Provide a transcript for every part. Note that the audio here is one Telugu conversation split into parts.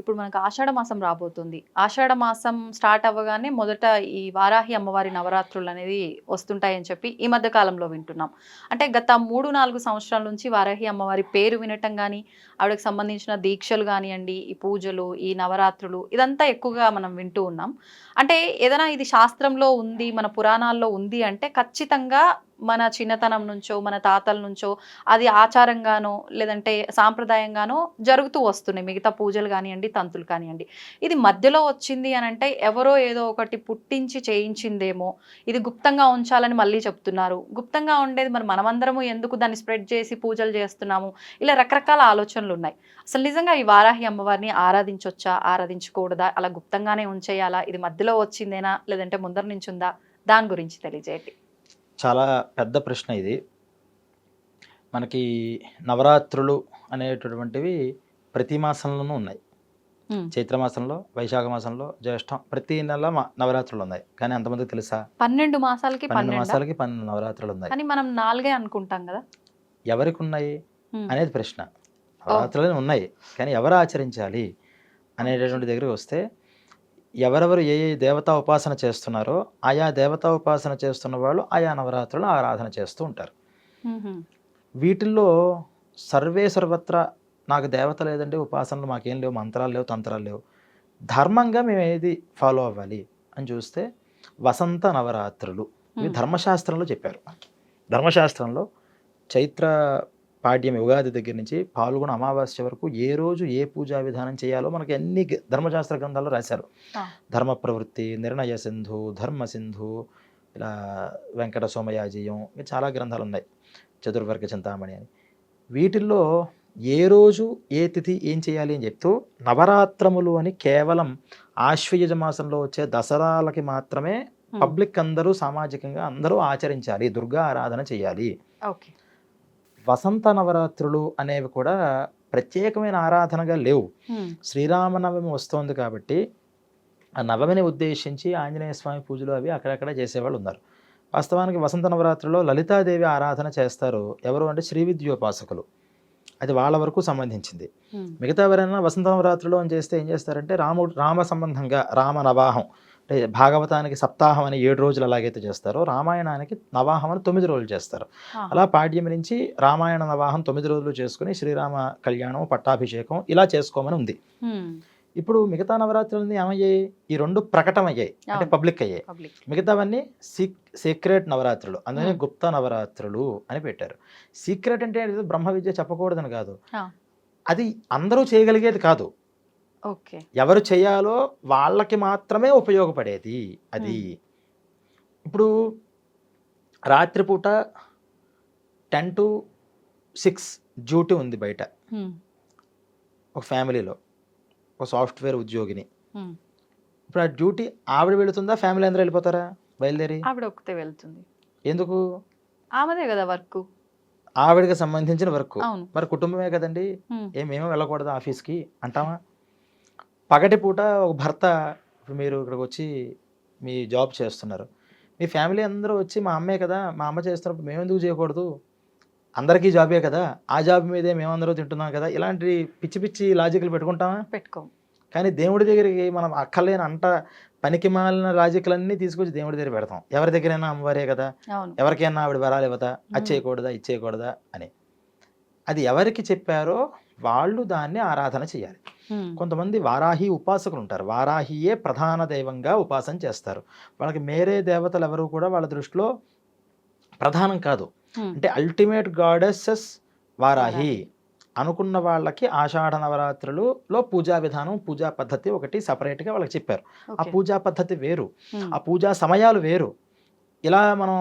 ఇప్పుడు మనకు ఆషాఢ మాసం రాబోతుంది. ఆషాఢ మాసం స్టార్ట్ అవ్వగానే మొదట ఈ వారాహి అమ్మవారి నవరాత్రులు అనేది వస్తుంటాయని చెప్పి ఈ మధ్య కాలంలో వింటున్నాం. అంటే గత మూడు నాలుగు సంవత్సరాల నుంచి వారాహి అమ్మవారి పేరు వినటం కానీ ఆవిడకి సంబంధించిన దీక్షలు కానివ్వండి ఈ పూజలు ఈ నవరాత్రులు ఇదంతా ఎక్కువగా మనం వింటూ ఉన్నాం. అంటే ఏదైనా ఇది శాస్త్రంలో ఉంది మన పురాణాల్లో ఉంది అంటే ఖచ్చితంగా మన చిన్నతనం నుంచో మన తాతల నుంచో అది ఆచారంగానో లేదంటే సాంప్రదాయంగానో జరుగుతూ వస్తున్నాయి. మిగతా పూజలు కానివ్వండి తంతులు కానివ్వండి. ఇది మధ్యలో వచ్చింది అని అంటే ఎవరో ఏదో ఒకటి పుట్టించి చేయించిందేమో ఇది గుప్తంగా ఉంచాలని మళ్ళీ చెప్తున్నారు. గుప్తంగా ఉండేది మరి మనమందరము ఎందుకు దాన్ని స్ప్రెడ్ చేసి పూజలు చేస్తున్నాము? ఇలా రకరకాల ఆలోచనలు ఉన్నాయి. అసలు నిజంగా ఈ వారాహి అమ్మవారిని ఆరాధించవచ్చా ఆరాధించకూడదా? అలా గుప్తంగానే ఉంచేయాలా? ఇది మధ్యలో వచ్చిందేనా? లేదంటే ముందర నుంచి ఉందా దాని గురించి తెలియజేయండి. చాలా పెద్ద ప్రశ్న ఇది. మనకి నవరాత్రులు అనేటటువంటివి ప్రతి మాసంలోనూ ఉన్నాయి. ఉమ్. చైత్ర మాసంలో వైశాఖ మాసంలో జ్యేష్టం ప్రతి నెల నవరాత్రులు ఉన్నాయి. కానీ అంతమందికి తెలుసా? పన్నెండు మాసాలకి పన్నెండు మాసాలకి పన్నెండు నవరాత్రులు ఉన్నాయి. కానీ మనం నాలుగే అనుకుంటాం కదా? ఎవరికి ఉన్నాయి. అనేది ప్రశ్న. నవరాత్రులు ఉన్నాయి. కానీ ఎవరు ఆచరించాలి? అనేటటువంటి దగ్గరికి వస్తే ఎవరెవరు ఏ ఏ దేవతా ఉపాసన చేస్తున్నారో ఆయా దేవతా ఉపాసన చేస్తున్న వాళ్ళు ఆయా నవరాత్రులు ఆరాధన చేస్తూ ఉంటారు. వీటిల్లో సర్వే సర్వత్రా నాకు దేవత లేదండి ఉపాసనలు మాకేం లేవు మంత్రాలు లేవు తంత్రాలు లేవు ధర్మంగా మేము ఏది ఫాలో అవ్వాలి అని చూస్తే వసంత నవరాత్రులు ఇవి. ధర్మశాస్త్రంలో చెప్పారు ధర్మశాస్త్రంలో చైత్ర పాడ్యం ఉగాది దగ్గర నుంచి పాల్గొన అమావాస్య వరకు ఏ రోజు ఏ పూజా విధానం చేయాలో మనకి అన్ని ధర్మశాస్త్ర గ్రంథాల్లో రాశారు. ధర్మ ప్రవృత్తి నిర్ణయ సింధు ధర్మ సింధు ఇలా వెంకట సోమయాజీయం ఇంకా చాలా గ్రంథాలు ఉన్నాయి. చతుర్వర్గ చింతామణి అని. వీటిల్లో ఏ రోజు ఏ తిథి ఏం చేయాలి అని చెప్తూ నవరాత్రములు అని కేవలం ఆశ్వయుజ మాసంలో వచ్చే దసరాలకి మాత్రమే. పబ్లిక్ అందరూ సామాజికంగా అందరూ ఆచరించాలి దుర్గా ఆరాధన చేయాలి. ఓకే. వసంత నవరాత్రులు అనేవి కూడా ప్రత్యేకమైన ఆరాధనగా లేవు. శ్రీరామనవమి వస్తోంది కాబట్టి ఆ నవమిని ఉద్దేశించి ఆంజనేయ స్వామి పూజలు అవి అక్కడక్కడ చేసేవాళ్ళు ఉన్నారు వాస్తవానికి వసంత నవరాత్రిలో లలితాదేవి ఆరాధన చేస్తారు ఎవరు అంటే శ్రీ విద్యోపాసకులు అది వాళ్ళ వరకు సంబంధించింది. మిగతా ఎవరైనా వసంత నవరాత్రిలో అని చేస్తే ఏం చేస్తారంటే రాముడు రామ సంబంధంగా రామ నవాహం అంటే భాగవతానికి సప్తాహం అని ఏడు రోజులు ఎలాగైతే చేస్తారో రామాయణానికి నవాహం అని తొమ్మిది రోజులు చేస్తారు. అలా పాడ్యమి నుంచి రామాయణ నవాహం తొమ్మిది రోజులు చేసుకుని శ్రీరామ కళ్యాణం పట్టాభిషేకం ఇలా చేసుకోమని ఉంది. ఇప్పుడు మిగతా నవరాత్రులన్నీ ఏమయ్యాయి ఈ రెండు ప్రకటమయ్యాయి అంటే. పబ్లిక్ అయ్యాయి మిగతావన్నీ సీక్ సీక్రెట్ నవరాత్రులు అందుకని. గుప్త నవరాత్రులు అని పెట్టారు సీక్రెట్ అంటే బ్రహ్మ విద్య చెప్పకూడదని కాదు. అది అందరూ చేయగలిగేది కాదు ఎవరు చేయాలో వాళ్ళకి మాత్రమే ఉపయోగపడేది అది. ఇప్పుడు రాత్రిపూట టెన్ టు సిక్స్ డ్యూటీ ఉంది బయట. ఒక ఫ్యామిలీలో ఒక సాఫ్ట్వేర్ ఉద్యోగిని. ఇప్పుడు ఆ డ్యూటీ ఆవిడ వెళుతుందా ఫ్యామిలీ అందరూ వెళ్ళిపోతారా బయలుదేరి? ఆవిడ ఒక్కతే వెళ్తుంది. ఎందుకు? ఆమెదే కదా వర్క్. ఆవిడకి సంబంధించిన వర్క్. మరి కుటుంబమే కదండి. ఏమేమో వెళ్ళకూడదు ఆఫీస్కి? అంటామా పగటి పూట ఒక భర్త ఇప్పుడు మీరు ఇక్కడికి వచ్చి మీ జాబ్ చేస్తున్నారు. మీ ఫ్యామిలీ అందరూ వచ్చి మా అమ్మే కదా మా అమ్మ చేస్తున్నప్పుడు మేము ఎందుకు చేయకూడదు? అందరికీ జాబే కదా ఆ జాబ్ మీదే మేమందరూ తింటున్నాం కదా ఇలాంటి పిచ్చి పిచ్చి లాజిక్లు పెట్టుకుంటామా పెట్టుకో. కానీ దేవుడి దగ్గరికి మనం అక్కర్లేని అంట పనికి మాలిన లాజిక్లన్నీ తీసుకొచ్చి దేవుడి దగ్గర పెడతాం. ఎవరి దగ్గరైనా అమ్మవారే కదా ఎవరికైనా ఆవిడ వరాలు ఇవ్వదా? అది. చేయకూడదా? ఇది చేయకూడదా? అని. అది ఎవరికి చెప్పారో వాళ్ళు దాన్ని ఆరాధన చేయాలి. కొంతమంది వారాహి ఉపాసకులు ఉంటారు వారాహియే ప్రధాన దైవంగా ఉపాసన చేస్తారు వాళ్ళకి మేరే దేవతలు ఎవరు కూడా వాళ్ళ దృష్టిలో ప్రధానం కాదు. అంటే అల్టిమేట్ గాడెసెస్ వారాహి. అనుకున్న వాళ్ళకి ఆషాఢ నవరాత్రులలో పూజా విధానం పూజా పద్ధతి ఒకటి సపరేట్గా వాళ్ళకి చెప్పారు ఆ. పూజా పద్ధతి వేరు. ఆ పూజా సమయాలు వేరు ఇలా మనం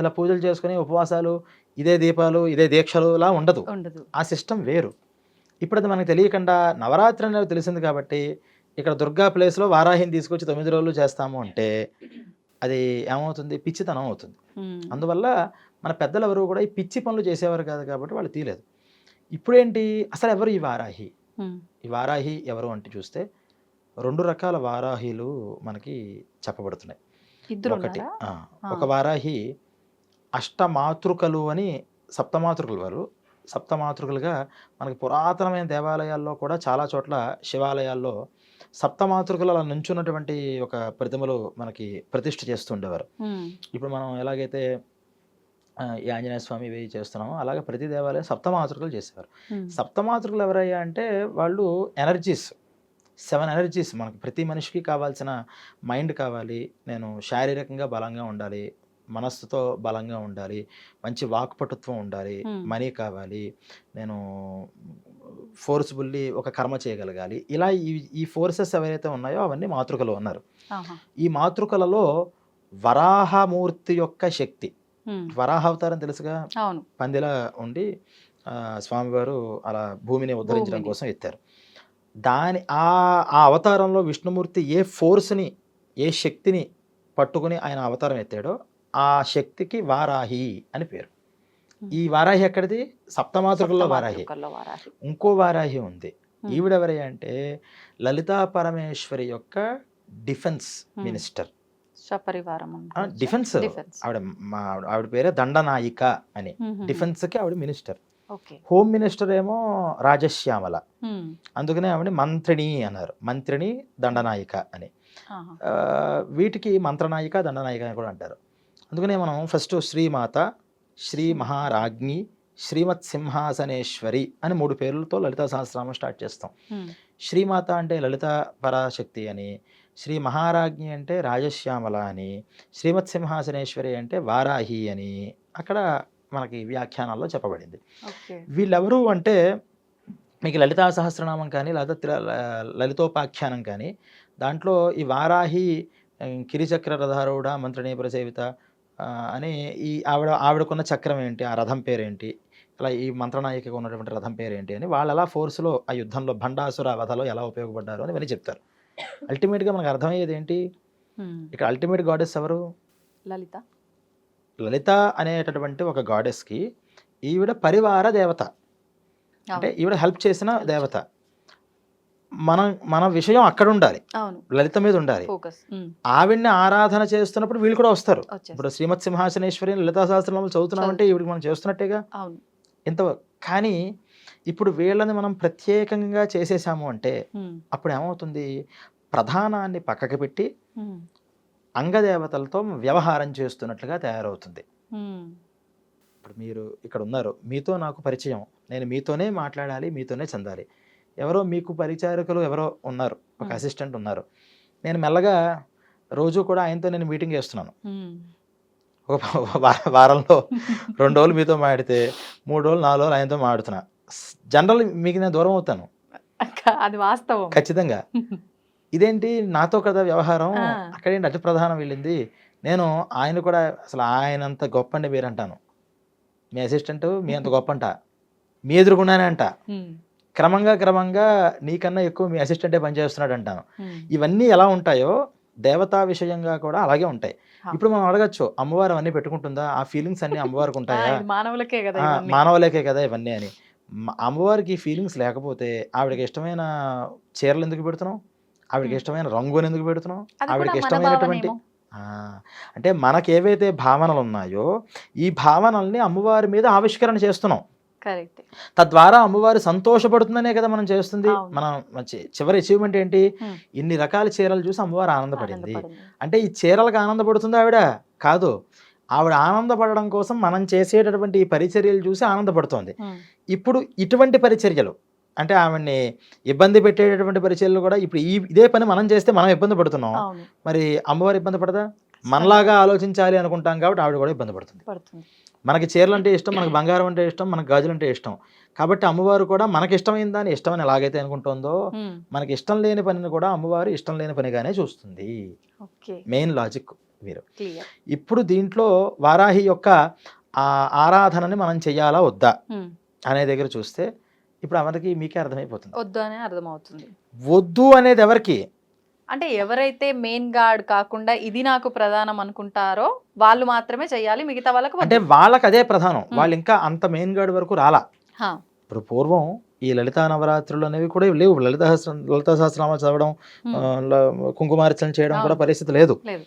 ఇలా పూజలు చేసుకుని ఉపవాసాలు ఇదే దీపాలు ఇదే దీక్షలు ఇలా ఉండదు ఉండదు ఆ సిస్టమ్ వేరు ఇప్పుడు అది మనకు తెలియకుండా నవరాత్రి అనేది తెలిసింది కాబట్టి ఇక్కడ దుర్గా ప్లేస్లో వారాహిని తీసుకొచ్చి తొమ్మిది రోజులు చేస్తాము అంటే అది ఏమవుతుంది? పిచ్చితనం అవుతుంది. అందువల్ల మన పెద్దలు ఎవరు కూడా ఈ పిచ్చి పనులు చేసేవారు కాదు కాబట్టి వాళ్ళు తీయలేదు. ఇప్పుడేంటి? అసలు ఎవరు ఈ వారాహి. ఈ వారాహి ఎవరు అంటే చూస్తే రెండు రకాల వారాహిలు మనకి చెప్పబడుతున్నాయి. ఇద్దరు ఒకటి. ఒక వారాహి అష్టమాతృకలు అని సప్తమాతృకలు వారు సప్తమాతృకలుగా మనకి పురాతనమైన దేవాలయాల్లో కూడా చాలా చోట్ల శివాలయాల్లో సప్తమాతృకలు అలా నుంచున్నటువంటి ఒక ప్రతిమలు మనకి ప్రతిష్ఠ చేస్తుండేవారు. ఇప్పుడు మనం ఎలాగైతే ఈ ఆంజనేయ స్వామి ఇవి చేస్తున్నామో అలాగే ప్రతి దేవాలయం సప్తమాతృకలు చేసేవారు. సప్తమాతృకలు ఎవరయ్యా అంటే వాళ్ళు ఎనర్జీస్ సెవెన్ ఎనర్జీస్ మనకు ప్రతి మనిషికి కావాల్సిన మైండ్ కావాలి నేను శారీరకంగా బలంగా ఉండాలి మనస్సుతో బలంగా ఉండాలి. మంచి వాక్పటుత్వం ఉండాలి. మనీ కావాలి. నేను ఫోర్స్ఫుల్లీ ఒక కర్మ చేయగలగాలి. ఇలా ఈ ఈ ఫోర్సెస్ ఎవరైతే ఉన్నాయో అవన్నీ మాతృకలు ఉన్నారు. ఈ మాతృకలలో వరాహమూర్తి యొక్క శక్తి. వరాహ అవతారం తెలుసుగా? పందిలా ఉండి స్వామివారు అలా భూమిని ఉద్ధరించడం. కోసం ఎత్తారు. దాని ఆ ఆ అవతారంలో విష్ణుమూర్తి ఏ ఫోర్స్ని ఏ శక్తిని పట్టుకుని ఆయన అవతారం ఎత్తాడో ఆ శక్తికి వారాహి అని పేరు. ఈ వారాహి ఎక్కడిది? సప్తమాతృకల్లో వారాహి. ఇంకో వారాహి ఉంది. ఈవిడెవరి అంటే లలితా పరమేశ్వరి యొక్క డిఫెన్స్. మినిస్టర్? డిఫెన్స్. ఆవిడ ఆవిడ పేరే దండనాయిక అని. డిఫెన్స్కి ఆవిడ మినిస్టర్. హోమ్ మినిస్టర్ ఏమో రాజశ్యామల. అందుకనే ఆవిడ మంత్రిని అన్నారు. మంత్రిని దండనాయిక అని. వీటికి మంత్రనాయిక దండనాయిక అని కూడా అంటారు. అందుకనే మనం ఫస్ట్ శ్రీమాత శ్రీ మహారాజ్ఞి శ్రీమత్ సింహాసనేశ్వరి అని మూడు పేర్లతో లలితా సహస్రనామం స్టార్ట్ చేస్తాం. శ్రీమాత అంటే లలిత పరాశక్తి అని శ్రీ మహారాజ్ఞి అంటే రాజశ్యామల అని శ్రీమత్ సింహాసనేశ్వరి అంటే వారాహి అని అక్కడ మనకి వ్యాఖ్యానాల్లో చెప్పబడింది. వీళ్ళెవరు అంటే మీకు లలితా సహస్రనామం కానీ లేదా లలితోపాఖ్యానం కానీ దాంట్లో ఈ వారాహి కిరిచక్ర రథారూఢ మంత్రినేపుర సేవిత అని ఈ ఆవిడ ఆవిడకున్న చక్రం ఏంటి? ఆ రథం పేరేంటి? అలా ఈ మంత్రనాయికగా ఉన్నటువంటి రథం పేరేంటి? అని వాళ్ళు ఎలా ఫోర్స్లో ఆ యుద్ధంలో భండాసుర వధలో ఎలా ఉపయోగపడ్డారు అని ఇవన్నీ చెప్తారు. అల్టిమేట్గా మనకు అర్థమయ్యేది ఏంటి. ఇక్కడ అల్టిమేట్ గాడెస్ ఎవరు? లలిత. లలిత అనేటటువంటి ఒక గాడెస్కి ఈవిడ పరివార దేవత. అంటే. ఈవిడ హెల్ప్ చేసిన దేవత. మన మన విషయం అక్కడ ఉండాలి లలిత మీద ఉండాలి. ఆవిడ్ని ఆరాధన చేస్తున్నప్పుడు వీళ్ళు కూడా వస్తారు. ఇప్పుడు శ్రీమత్ సింహాసనేశ్వరి లలితా సహస్రనామాలు చదువుతున్నామంటే ఈవిడికి మనం చేస్తున్నట్టేగా? ఇంత కానీ ఇప్పుడు వీళ్ళని మనం ప్రత్యేకంగా చేసేసాము అంటే. అప్పుడు ఏమవుతుంది? ప్రధానాన్ని పక్కకి పెట్టి. అంగదేవతలతో వ్యవహారం చేస్తున్నట్లుగా తయారవుతుంది. ఇప్పుడు మీరు ఇక్కడ ఉన్నారు. మీతో నాకు పరిచయం. నేను మీతోనే మాట్లాడాలి మీతోనే చెందాలి. ఎవరో మీకు పరిచారకులు ఎవరో ఉన్నారు ఒక. అసిస్టెంట్ ఉన్నారు. నేను మెల్లగా రోజు కూడా ఆయనతో నేను మీటింగ్ చేస్తున్నాను. ఒక వారంలో రెండు రోజులు మీతో మాడితే మూడు రోజులు నాలుగు రోజులు ఆయనతో మాడుతున్నా. జనరల్ మీకు నేను దూరం అవుతాను. అది వాస్తవం. ఖచ్చితంగా. ఇదేంటి? నాతో కదా వ్యవహారం. అక్కడేంటి అతి ప్రధానం వెళ్ళింది? నేను ఆయన కూడా అసలు ఆయనంత గొప్ప అండి మీరంటాను మీ అసిస్టెంట్ మీ అంత గొప్ప అంట మీ ఎదురుకున్నానే అంట. క్రమంగా క్రమంగా నీకన్నా ఎక్కువ మీ అసిస్టెంటే పనిచేస్తున్నాడు అంటాను. ఇవన్నీ ఎలా ఉంటాయో దేవతా విషయంగా కూడా అలాగే ఉంటాయి. ఇప్పుడు మనం అడగచ్చు అమ్మవారు అవన్నీ పెట్టుకుంటుందా? ఆ ఫీలింగ్స్ అన్ని అమ్మవారికి ఉంటాయా? మానవులకే కదా. మానవులకే కదా ఇవన్నీ అని. అమ్మవారికి ఫీలింగ్స్ లేకపోతే ఆవిడకి ఇష్టమైన చీరలు ఎందుకు పెడుతున్నాం ఆవిడకి. ఇష్టమైన రంగుని ఎందుకు పెడుతున్నాం ఆవిడకి మన ఇష్టమైనటువంటి అంటే మనకి ఏవైతే భావనలు ఉన్నాయో ఈ భావనల్ని అమ్మవారి మీద ఆవిష్కరణ చేస్తున్నాం. తద్వారా అమ్మవారు సంతోషపడుతుందనే కదా మనం చేస్తుంది. మనం మంచి చివరి అచీవ్మెంట్ ఏంటి. ఇన్ని రకాల చీరలు చూసి అమ్మవారు ఆనందపడింది. అంటే ఈ చీరలకు ఆనందపడుతుంది ఆవిడ? కాదు. ఆవిడ ఆనందపడడం కోసం మనం చేసేటటువంటి ఈ పరిచర్యలు చూసి ఆనందపడుతోంది. ఇప్పుడు ఇటువంటి పరిచర్యలు అంటే ఆవిడ్ని ఇబ్బంది పెట్టేటటువంటి పరిచర్యలు కూడా ఇప్పుడు ఈ ఇదే పని మనం చేస్తే మనం ఇబ్బంది పడుతున్నాం. మరి అమ్మవారు ఇబ్బంది పడదా? మనలాగా ఆలోచించాలి అనుకుంటాం కాబట్టి ఆవిడ కూడా ఇబ్బంది పడుతుంది. మనకి చీరలు అంటే ఇష్టం మనకి బంగారం అంటే ఇష్టం మనకి గాజులు అంటే ఇష్టం. కాబట్టి అమ్మవారు కూడా మనకి ఇష్టమైన దాన్ని ఇష్టమని ఎలాగైతే అనుకుంటుందో. మనకి ఇష్టం లేని పనిని కూడా అమ్మవారు ఇష్టం లేని పనిగానే చూస్తుంది. మెయిన్ లాజిక్ మీరు ఇప్పుడు దీంట్లో వారాహి యొక్క ఆ ఆరాధనని మనం చెయ్యాలా వద్దా? అనే దగ్గర చూస్తే ఇప్పుడు అవరికి మీకే అర్థమైపోతుంది. వద్దు అని అర్థమవుతుంది. వద్దు అనేది ఎవరికి? అంటే ఎవరైతే మెయిన్ గార్డ్ కాకుండా ఇది నాకు ప్రధానం అనుకుంటారో వాళ్ళు మాత్రమే చేయాలి మిగతా వాళ్ళకు అంటే. వాళ్ళకి అదే ప్రధానం. వాళ్ళు ఇంకా అంత మెయిన్ గార్డ్ వరకు రాలా. ఇప్పుడు పూర్వం ఈ లలితా నవరాత్రులు అనేవి కూడా లేవు లలిత సహస్ర లలితా సహస్రనామాలు చదవడం కుంకుమార్చన చేయడం కూడా. పరిస్థితి లేదు లేదు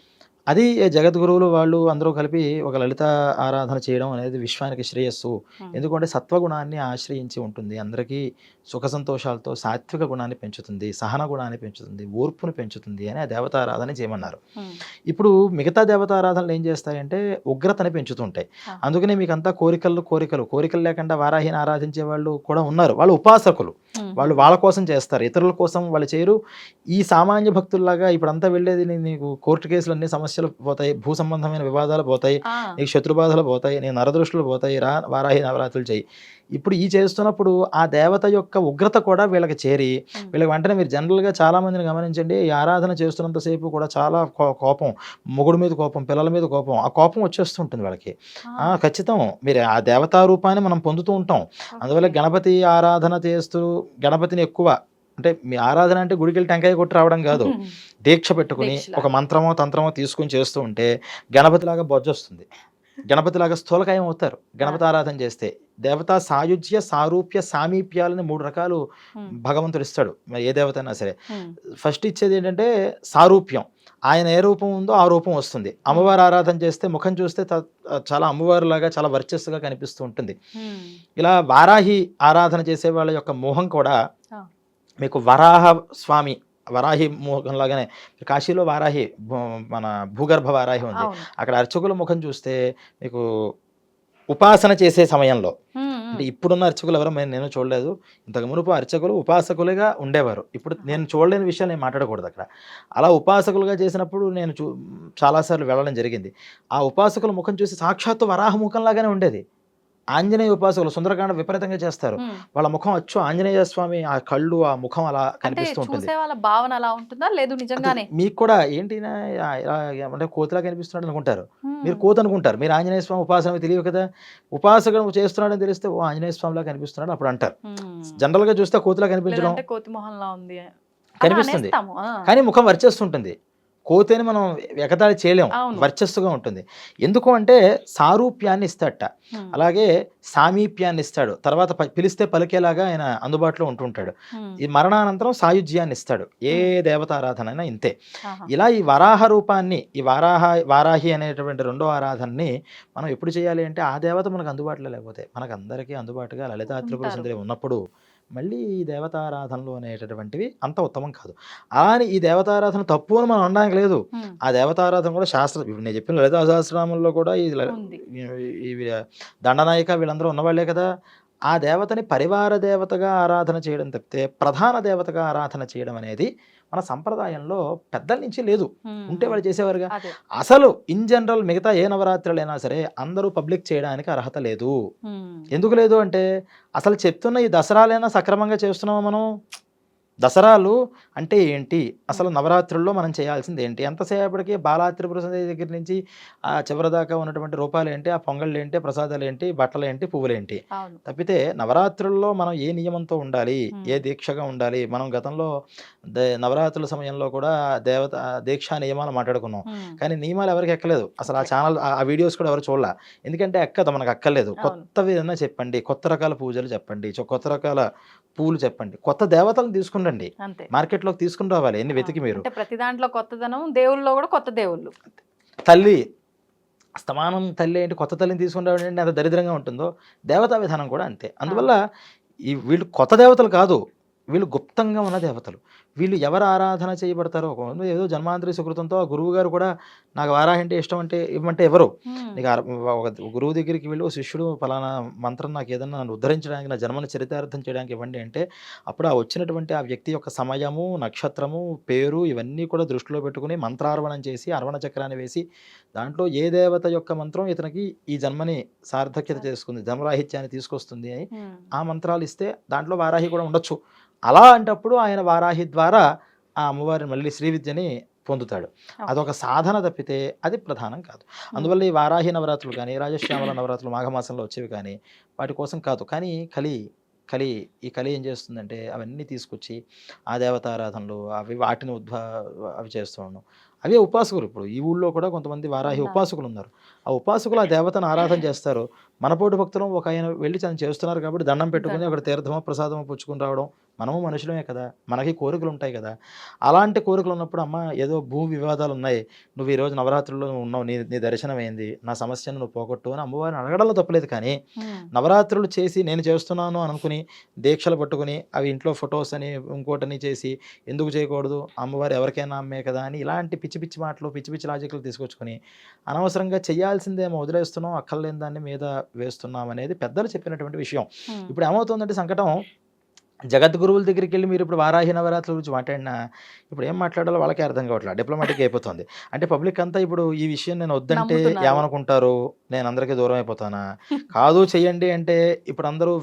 అది జగద్గురువులు వాళ్ళు అందరూ కలిపి ఒక లలిత ఆరాధన చేయడం అనేది విశ్వానికి శ్రేయస్సు. ఎందుకంటే సత్వగుణాన్ని ఆశ్రయించి ఉంటుంది. అందరికీ సుఖ సంతోషాలతో సాత్విక గుణాన్ని పెంచుతుంది సహన గుణాన్ని పెంచుతుంది ఓర్పును పెంచుతుంది అని ఆ దేవతారాధన చేయమన్నారు. ఇప్పుడు మిగతా దేవతారాధనలు ఏం చేస్తాయంటే ఉగ్రతని పెంచుతుంటాయి. అందుకనే మీకు అంతా కోరికలు కోరికలు. కోరికలు లేకుండా వారాహిని ఆరాధించే వాళ్ళు కూడా ఉన్నారు. వాళ్ళు ఉపాసకులు. వాళ్ళు వాళ్ళ కోసం చేస్తారు. ఇతరుల కోసం వాళ్ళు చేయరు. ఈ సామాన్య భక్తుల్లాగా ఇప్పుడంతా వెళ్ళేది నీకు కోర్టు కేసులు అన్ని సమస్యలు పోతాయి భూ సంబంధమైన వివాదాలు పోతాయి. నీకు శత్రుబాధలు పోతాయి నీ నరదృష్టులు పోతాయి రా వారాహి నవరాత్రులు చేయి ఇప్పుడు ఈ చేస్తున్నప్పుడు ఆ దేవత యొక్క ఉగ్రత కూడా వీళ్ళకి చేరి. వీళ్ళకి వెంటనే మీరు జనరల్గా చాలా మందిని గమనించండి ఈ ఆరాధన చేస్తున్నంతసేపు కూడా చాలా కో- కోపం మొగుడు మీద కోపం పిల్లల మీద కోపం ఆ కోపం వచ్చేస్తుంటుంది వాళ్ళకి ఖచ్చితం మీరు ఆ దేవతా రూపాన్ని మనం పొందుతూ ఉంటాం అందువల్ల. గణపతి ఆరాధన చేస్తూ గణపతిని ఎక్కువ అంటే మీ ఆరాధన అంటే గుడికి వెళ్ళి టెంకాయ కొట్టి రావడం కాదు. దీక్ష పెట్టుకుని. ఒక మంత్రమో తంత్రమో తీసుకుని చేస్తూ ఉంటే గణపతిలాగా బొజ్జొస్తుంది గణపతిలాగా స్థూలకాయం అవుతారు గణపతి ఆరాధన చేస్తే దేవతా సాయుజ్య సారూప్య సామీప్యాలని మూడు రకాలు. భగవంతుడు ఇస్తాడు మరి ఏ దేవత అయినా సరే. ఫస్ట్ ఇచ్చేది ఏంటంటే సారూప్యం ఆయన ఏ రూపం ఉందో ఆ రూపం వస్తుంది అమ్మవారు ఆరాధన చేస్తే ముఖం చూస్తే చాలా అమ్మవారిలాగా చాలా వర్చస్సుగా కనిపిస్తూ ఉంటుంది. ఇలా వారాహి ఆరాధన చేసే వాళ్ళ యొక్క మోహం కూడా. మీకు వరాహ స్వామి వరాహి మోహం లాగానే కాశీలో వారాహి మన భూగర్భ వారాహి ఉంది. అక్కడ అర్చకుల ముఖం చూస్తే మీకు ఉపాసన చేసే సమయంలో. అంటే ఇప్పుడున్న అర్చకులు ఎవరో నేను నేను చూడలేదు. ఇంతకు మునుపు అర్చకులు ఉపాసకులుగా ఉండేవారు. ఇప్పుడు నేను చూడలేని విషయాలు నేను మాట్లాడకూడదు అక్కడ. అలా ఉపాసకులుగా చేసినప్పుడు నేను చూ చాలాసార్లు వెళ్ళడం జరిగింది. ఆ ఉపాసకుల ముఖం చూసి సాక్షాత్తు వరాహ ముఖంలాగానే ఉండేది. ఆంజనేయ ఉపాసకులు సుందరకాండ విపరీతంగా చేస్తారు. వాళ్ళ ముఖం అచ్చు ఆంజనేయ స్వామి ఆ కళ్ళు ఆ ముఖం అలా కనిపిస్తూ ఉంటుంది. వాళ్ళ భావన అలా ఉంటుందా? లేదు నిజంగానే? మీకు కూడా ఏంటి అంటే కోతిలా కనిపిస్తున్నాడు అనుకుంటారు. మీరు కోత అనుకుంటారు. మీరు ఆంజనేయ స్వామి ఉపాసన తెలియదు కదా? ఉపాసకుడు చేస్తున్నాడని తెలిస్తే ఓ ఆంజనేయ స్వామిలా కనిపిస్తున్నాడు అప్పుడు అంటారు. జనరల్గా చూస్తే కోతిలా కనిపించడం కోతి మొహంలా ఉంది. కనిపిస్తుంది. కానీ ముఖం వర్చస్తుంటుంది. కోతేని మనం ఎగతాళి చేయలేం. వర్చస్సుగా ఉంటుంది ఎందుకు అంటే సారూప్యాన్ని ఇస్తాడట. అలాగే సామీప్యాన్ని ఇస్తాడు తర్వాత పిలిస్తే పలికేలాగా ఆయన అందుబాటులో ఉంటుంటాడు. ఈ మరణానంతరం సాయుధ్యాన్ని ఇస్తాడు ఏ దేవతారాధన అయినా ఇంతే. ఇలా ఈ వరాహ రూపాన్ని ఈ వరాహ వారాహి అనేటువంటి రెండో ఆరాధనని మనం ఎప్పుడు చేయాలి అంటే ఆ దేవత మనకు అందుబాటులో లేకపోతే మనకు అందరికీ అందుబాటుగా లలితా త్రిపుర ఉంటారు. సుందరి ఉన్నప్పుడు మళ్ళీ ఈ దేవతారాధనలు అనేటటువంటివి అంత ఉత్తమం కాదు. అలాని ఈ దేవతారాధన తప్పు అని మనం అనడానికి లేదు. ఆ దేవతారాధన కూడా శాస్త్ర ఇప్పుడు నేను చెప్పిన లలితా సహస్రనామంలో కూడా ఈ దండనాయిక వీళ్ళందరూ ఉన్నవాళ్ళే కదా. ఆ దేవతని పరివార దేవతగా ఆరాధన చేయడం తప్పితే ప్రధాన దేవతగా ఆరాధన చేయడం అనేది మన సంప్రదాయంలో పెద్దల నుంచి లేదు. ఉంటే వాళ్ళు చేసేవారుగా. అసలు ఇన్ జనరల్ మిగతా ఏ నవరాత్రులైనా సరే అందరూ పబ్లిక్ చేయడానికి అర్హత లేదు. ఎందుకు లేదు అంటే అసలు చెప్తున్న ఈ దసరాలైనా సక్రమంగా చేస్తున్నామా మనం? దసరాలు అంటే ఏంటి? అసలు నవరాత్రుల్లో మనం చేయాల్సింది ఏంటి? ఎంతసేపటికి బాలా త్రిపుర సుందరి దగ్గర నుంచి ఆ చివరి దాకా ఉన్నటువంటి రూపాలు ఏంటి? ఆ పొంగళ్ళు ఏంటి? ప్రసాదాలు ఏంటి? బట్టలు ఏంటి? పువ్వులు ఏంటి? తప్పితే నవరాత్రుల్లో మనం ఏ నియమంతో ఉండాలి. ఏ దీక్షగా ఉండాలి? మనం గతంలో దే- నవరాత్రుల సమయంలో కూడా దేవత దీక్షా నియమాలు మాట్లాడుకున్నాం. కానీ నియమాలు ఎవరికి ఎక్కలేదు. అసలు ఆ. ఛానల్ ఆ వీడియోస్ కూడా ఎవరు చూడాల. ఎందుకంటే ఎక్కదు మనకు అక్కర్లేదు. కొత్తవి ఏదైనా చెప్పండి. కొత్త రకాల పూజలు చెప్పండి. కొత్త రకాల పూలు చెప్పండి. కొత్త దేవతలను తీసుకుండండి అంతే. మార్కెట్లోకి తీసుకుని రావాలి. ఎన్ని వెతికి మీరు? ప్రతి దాంట్లో కొత్తదనం దేవుళ్ళలో కూడా కొత్త దేవుళ్ళు. తల్లి స్తమానం తల్లి ఏంటి కొత్త తల్లిని తీసుకుని రావడం అంత దరిద్రంగా ఉంటుందో దేవతా విధానం కూడా అంతే. అందువల్ల ఈ వీళ్ళు కొత్త దేవతలు కాదు. వీళ్ళు గుప్తంగా ఉన్న దేవతలు వీళ్ళు ఎవరు ఆరాధన చేయబడతారో ఏదో జన్మాంతరి సుకృతంతో ఆ గురువు గారు కూడా నాకు వారాహి అంటే ఇష్టం అంటే ఇవ్వమంటే ఎవరు. నీకు ఒక గురువు దగ్గరికి వెళ్ళి శిష్యుడు ఫలానా మంత్రం నాకు ఏదన్నా నన్ను ఉద్ధరించడానికి నా జన్మను చరితార్థం చేయడానికి ఇవ్వండి అంటే అప్పుడు ఆ వచ్చినటువంటి ఆ వ్యక్తి యొక్క సమయము నక్షత్రము పేరు ఇవన్నీ కూడా దృష్టిలో పెట్టుకుని మంత్రార్వణం చేసి అర్వణ చక్రాన్ని వేసి దాంట్లో ఏ దేవత యొక్క మంత్రం ఇతనికి ఈ జన్మని సార్థక్యత చేసుకుంది జన్మరాహిత్యాన్ని తీసుకొస్తుంది అని. ఆ మంత్రాలు ఇస్తే దాంట్లో వారాహి కూడా ఉండొచ్చు అలా అంటప్పుడు ఆయన వారాహి ద్వారా ఆ అమ్మవారిని మళ్ళీ శ్రీ విద్యని పొందుతాడు అదొక సాధన తప్పితే అది ప్రధానం కాదు. అందువల్ల ఈ వారాహి నవరాత్రులు కానీ రాజశ్యామల నవరాత్రులు మాఘమాసంలో వచ్చేవి కానీ వాటి కోసం కాదు. కానీ కలి కలి ఈ కలి ఏం చేస్తుందంటే అవన్నీ తీసుకొచ్చి ఆ దేవతారాధనలు అవి వాటిని ఉద్భా అవి చేస్తూ ఉండడం. అవే ఉపాసకులు ఇప్పుడు. ఈ ఊళ్ళో కూడా కొంతమంది వారాహి. ఉపాసకులు ఉన్నారు. ఆ ఉపాసకులు ఆ దేవతను ఆరాధన చేస్తారు. మనపోటు భక్తులు ఒక ఆయన వెళ్ళి తను చేస్తున్నారు కాబట్టి దండం పెట్టుకుని. అక్కడ తీర్థమో ప్రసాదమో పుచ్చుకుని రావడం మనము మనుషులమే కదా. మనకి కోరికలు ఉంటాయి కదా. అలాంటి కోరికలు ఉన్నప్పుడు అమ్మ ఏదో భూ వివాదాలు ఉన్నాయి. నువ్వు ఈ రోజు నవరాత్రుల్లో ఉన్నావు. నీ నీ దర్శనం అయింది. నా సమస్యను నువ్వు పోగొట్టు అని అమ్మవారిని అడగడంలో తప్పలేదు కానీ నవరాత్రులు చేసి నేను చేస్తున్నాను అని అనుకుని దీక్షలు పట్టుకుని అవి ఇంట్లో ఫొటోస్ అని ఇంకోటని చేసి ఎందుకు చేయకూడదు? అమ్మవారు ఎవరికైనా అమ్మే కదా అని ఇలాంటి పిచ్చి పిచ్చి మాటలు పిచ్చి పిచ్చి లాజిక్లు తీసుకొచ్చుకొని అనవసరంగా చేయాల్సిందేమో వదిలేస్తున్నాం అక్కర్లేని దాన్ని మీద వేస్తున్నాం అనేది పెద్దలు చెప్పినటువంటి విషయం. ఇప్పుడు ఏమవుతుందంటే సంకటం జగద్గురువుల దగ్గరికి వెళ్ళి మీరు ఇప్పుడు వారాహి నవరాత్రుల గురించి మాట్లాడినా ఇప్పుడు ఏం మాట్లాడాలో వాళ్ళకే అర్థం కావట్లేదు డిప్లొమాటిక్ అయిపోతుంది. అంటే పబ్లిక్ అంతా ఇప్పుడు ఈ విషయం నేను వద్దంటే. ఏమనుకుంటారు? నేను అందరికీ దూరం అయిపోతానా? కాదు చెయ్యండి అంటే ఇప్పుడు అందరూ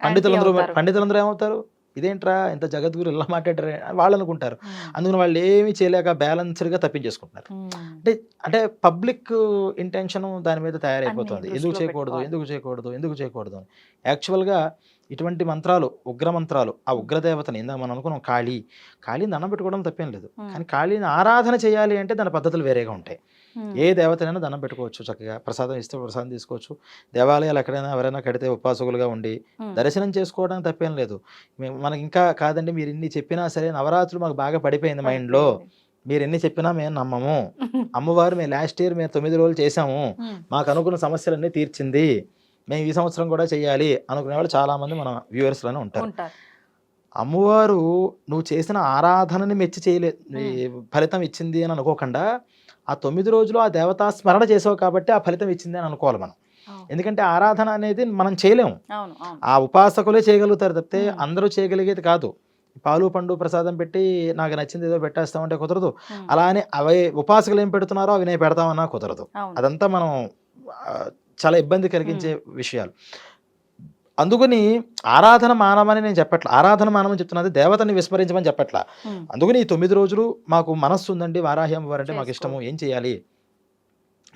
పండితులందరూ. పండితులందరూ ఏమవుతారు? ఇదేంట్రా ఇంత జగద్గురు ఇలా మాట్లాడారు అని వాళ్ళు అనుకుంటారు. అందుకని వాళ్ళు ఏమీ చేయలేక బ్యాలెన్స్డ్గా తప్పించేసుకుంటున్నారు. అంటే అంటే పబ్లిక్ ఇంటెన్షన్ దాని మీద తయారైపోతుంది. ఎందుకు చేయకూడదు. ఎందుకు చేయకూడదు? ఎందుకు చేయకూడదు? అని యాక్చువల్గా ఇటువంటి మంత్రాలు ఉగ్ర మంత్రాలు ఆ ఉగ్రదేవతని ఇందాక మనం అనుకున్నాం కాళీ. కాళీని దండం పెట్టుకోవడం తప్పేం లేదు. కానీ కాళీని ఆరాధన చేయాలి అంటే దాని పద్ధతులు వేరేగా ఉంటాయి. ఏ దేవతనైనా దండం పెట్టుకోవచ్చు చక్కగా. ప్రసాదం ఇస్తే ప్రసాదం తీసుకోవచ్చు. దేవాలయాలు ఎక్కడైనా ఎవరైనా కడితే ఉపాసకులుగా ఉండి దర్శనం చేసుకోవడానికి తప్పేం లేదు. మనకి ఇంకా కాదండి మీరు ఇన్ని చెప్పినా సరే నవరాత్రులు మాకు బాగా పడిపోయింది మైండ్లో. మీరు ఎన్ని చెప్పినా మేము నమ్మము. అమ్మవారు మేము లాస్ట్ ఇయర్ మేము తొమ్మిది రోజులు చేసాము మాకు అనుకున్న సమస్యలన్నీ తీర్చింది. మేము ఈ సంవత్సరం కూడా చేయాలి అనుకునే వాళ్ళు చాలామంది మన వ్యూవర్స్లోనే ఉంటారు. ఉంటారు. అమ్మవారు నువ్వు చేసిన ఆరాధనని మెచ్చి చేయలే ఫలితం ఇచ్చింది అని అనుకోకుండా ఆ తొమ్మిది రోజులు ఆ దేవతా స్మరణ చేసావు కాబట్టి ఆ ఫలితం ఇచ్చింది అని అనుకోవాలి మనం. ఎందుకంటే ఆరాధన అనేది మనం చేయలేము. ఆ ఉపాసకులే చేయగలుగుతారు తప్పితే. అందరూ చేయగలిగేది కాదు. పాలు పండు ప్రసాదం పెట్టి నాకు నచ్చింది ఏదో పెట్టేస్తామంటే కుదరదు. ఉమ్, అలా అని అవి ఉపాసకులు ఏం పెడుతున్నారో అవి నేను పెడతామన్నా కుదరదు. అదంతా మనం చాలా ఇబ్బంది కలిగించే విషయాలు. అందుకని ఆరాధన మానమని నేను చెప్పట్లా. ఆరాధన మానమని చెప్తున్నది దేవతని విస్మరించమని చెప్పట్లా. అందుకని ఈ తొమ్మిది రోజులు మాకు మనస్సు ఉందండి వారాహి అమ్మవారు అంటే మాకు ఇష్టము. ఏం చేయాలి?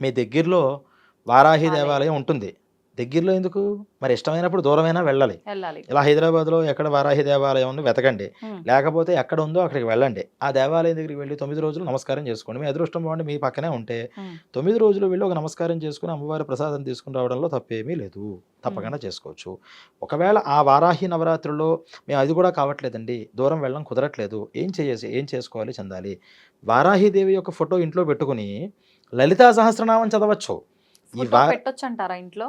మీ దగ్గరలో వారాహి. దేవాలయం ఉంటుంది. దగ్గరలో ఎందుకు? మరి ఇష్టమైనప్పుడు దూరమైనా వెళ్ళాలి. ఇలా హైదరాబాద్లో ఎక్కడ వారాహి దేవాలయం ఉంది వెతకండి. లేకపోతే ఎక్కడ ఉందో అక్కడికి వెళ్ళండి. ఆ దేవాలయం దగ్గరికి వెళ్ళి తొమ్మిది రోజులు నమస్కారం చేసుకోండి. మీ అదృష్టం బాగుండి మీ పక్కనే ఉంటే తొమ్మిది రోజులు వెళ్ళి ఒక నమస్కారం చేసుకుని అమ్మవారి ప్రసాదం తీసుకుని రావడంలో తప్పేమీ లేదు. తప్పకుండా చేసుకోవచ్చు. ఒకవేళ ఆ వారాహి నవరాత్రుల్లో మేము అది కూడా కావట్లేదండి. దూరం వెళ్ళడం కుదరట్లేదు. ఏం చేయాలి ఏం చేసుకోవాలి చెందాలి? వారాహి దేవి యొక్క ఫోటో ఇంట్లో పెట్టుకుని లలితా సహస్రనామం చదవచ్చు. ఈ పెట్టొచ్చు అంటారా ఇంట్లో?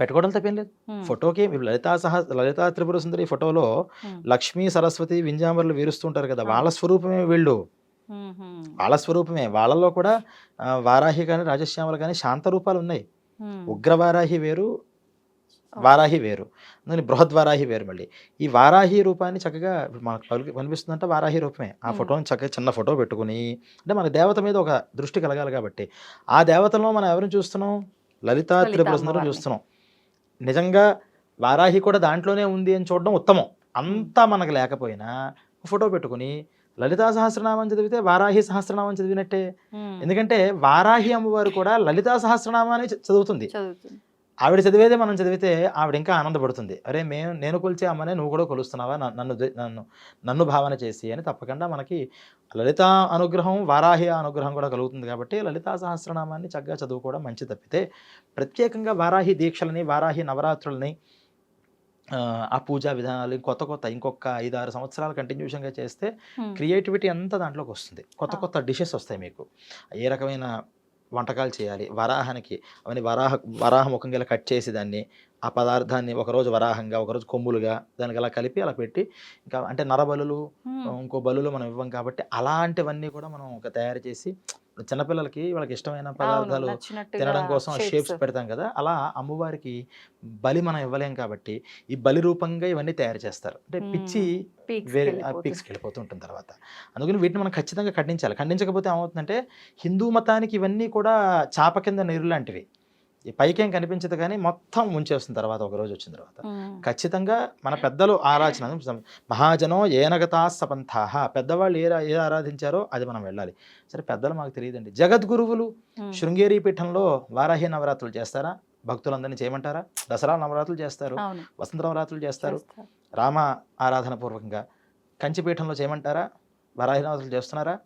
పెట్టుకోవడం తప్పేం లేదు. ఫోటోకి లలితా సహ లలితా త్రిపుర సుందరి ఫోటోలో లక్ష్మీ సరస్వతి వింజామరులు వీరుస్తుంటారు కదా. వాళ్ళ స్వరూపమే వీళ్ళు. వాళ్ళ స్వరూపమే. వాళ్ళలో కూడా వారాహి కానీ రాజశ్యామలు కానీ శాంత రూపాలు ఉన్నాయి. ఉమ్, ఉగ్రవారాహి వేరు వారాహి వేరు. అందుకని బృహద్వారాహి వేరు మళ్ళీ. ఈ వారాహి రూపాన్ని చక్కగా మనకు కనిపిస్తుందంటే వారాహి రూపమే. ఆ. ఫోటోని చక్కగా చిన్న ఫోటో పెట్టుకుని అంటే మన దేవత మీద ఒక దృష్టి కలగాలి కాబట్టి. ఆ దేవతలో మనం ఎవరిని చూస్తున్నాం? లలితా త్రిపుర సుందరం. చూస్తున్నాం. నిజంగా వారాహి కూడా దాంట్లోనే ఉంది అని చూడడం ఉత్తమం. అంతా మనకు లేకపోయినా ఫోటో పెట్టుకుని లలితా సహస్రనామం చదివితే వారాహి సహస్రనామం చదివినట్టే. ఎందుకంటే వారాహి అమ్మవారు కూడా లలితా సహస్రనామాన్ని చదువుతుంది. ఆవిడ చదివేదే మనం చదివితే ఆవిడ ఇంకా ఆనందపడుతుంది. అరే మేము నేను కొలిచే అమ్మనే నువ్వు కూడా కొలుస్తున్నావా? నన్ను నన్ను నన్ను భావన చేసి అని తప్పకుండా మనకి లలిత అనుగ్రహం వారాహి అనుగ్రహం కూడా కలుగుతుంది కాబట్టి లలితా సహస్రనామాన్ని చక్కగా చదువుకోవడం మంచి తప్పితే ప్రత్యేకంగా వారాహి దీక్షలని వారాహి నవరాత్రులని ఆ, పూజా విధానాలు కొత్త కొత్త ఇంకొక ఐదు ఆరు సంవత్సరాలు కంటిన్యూషన్గా చేస్తే క్రియేటివిటీ అంతా దాంట్లోకి వస్తుంది. కొత్త. కొత్త డిషెస్ వస్తాయి మీకు. ఏ రకమైన వంటకాలు చేయాలి. వరాహానికి అవన్నీ వరాహ వరాహ ముఖంగా ఇలా కట్ చేసి దాన్ని ఆ పదార్థాన్ని ఒకరోజు వరాహంగా ఒకరోజు కొమ్ములుగా దానికి అలా కలిపి అలా పెట్టి ఇంకా అంటే నరబలులు ఉమ్, ఇంకో బలులు మనం ఇవ్వం కాబట్టి అలాంటివన్నీ కూడా మనం ఒక తయారు చేసి చిన్నపిల్లలకి వాళ్ళకి ఇష్టమైన పదార్థాలు తినడం కోసం. షేప్స్ పెడతాం కదా అలా అమ్మవారికి బలి మనం ఇవ్వలేం కాబట్టి ఈ బలి రూపంగా ఇవన్నీ తయారు చేస్తారు అంటే. పిచ్చి వేరే. పిక్స్కి వెళ్ళిపోతూ ఉంటుంది తర్వాత అందుకని వీటిని మనం ఖచ్చితంగా ఖండించాలి ఖండించకపోతే ఏమవుతుందంటే హిందూ మతానికి ఇవన్నీ కూడా చాప కింద నీరు లాంటివి ఈ పైకేం కనిపించదు కానీ మొత్తం ముంచేస్తుంది తర్వాత ఒక రోజు వచ్చిన తర్వాత. ఖచ్చితంగా మన పెద్దలు ఆరాధన మహాజనో ఏనగతా సపంథాహ పెద్దవాళ్ళు ఏ ఏ ఆరాధించారో అది మనం వెళ్ళాలి. సరే పెద్దలు మాకు తెలియదండి. జగద్గురువులు శృంగేరి పీఠంలో వారాహి నవరాత్రులు చేస్తారా? భక్తులందరినీ చేయమంటారా? దసరా నవరాత్రులు చేస్తారు. వసంత నవరాత్రులు చేస్తారు. రామ ఆరాధన పూర్వకంగా కంచిపీఠంలో చేయమంటారా? వరాహి నవరాత్రులు చేస్తున్నారా.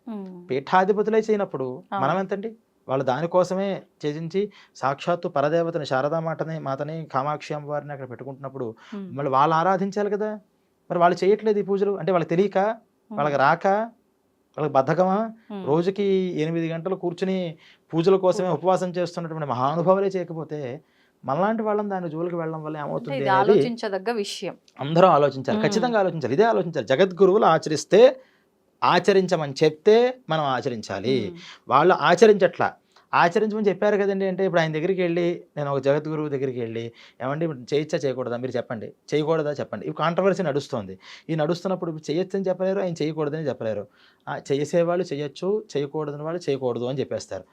పీఠాధిపతులే చేయనప్పుడు. మనం ఎంతండి వాళ్ళు దానికోసమే చేసించి సాక్షాత్తు పరదేవతని శారదా మాటని మాతని కామాక్షి అమ్మవారిని అక్కడ పెట్టుకుంటున్నప్పుడు. మళ్ళీ వాళ్ళు ఆరాధించాలి కదా! మరి వాళ్ళు చేయట్లేదు ఈ పూజలు? అంటే వాళ్ళకి తెలియక? వాళ్ళకి రాక? వాళ్ళకి బద్ధకమా. రోజుకి ఎనిమిది గంటలు కూర్చుని పూజల కోసమే ఉపవాసం చేస్తున్నటువంటి మహానుభావులే చేయకపోతే మనలాంటి వాళ్ళని దాని జోలికి వెళ్ళడం వల్ల ఏమవుతుంది ఆలోచించదగ్గ విషయం. అందరూ ఆలోచించాలి. ఖచ్చితంగా ఆలోచించాలి ఇదే ఆలోచించాలి. జగద్గురువులు ఆచరిస్తే ఆచరించమని చెప్తే మనం ఆచరించాలి. వాళ్ళు ఆచరించట్లా. ఆచరించమని చెప్పారు కదండి అంటే ఇప్పుడు ఆయన దగ్గరికి వెళ్ళి నేను ఒక జగద్గురువు దగ్గరికి వెళ్ళి ఏమండి ఇప్పుడు చేయొచ్చా చేయకూడదా? మీరు చెప్పండి. చేయకూడదా? చెప్పండి. ఇవి కాంట్రవర్సీ నడుస్తుంది. ఈ నడుస్తున్నప్పుడు చేయొచ్చని చెప్పలేరు ఆయన చేయకూడదని చెప్పలేరు. చేసేవాళ్ళు చేయొచ్చు చేయకూడదని వాళ్ళు చేయకూడదు అని చెప్పేస్తారు.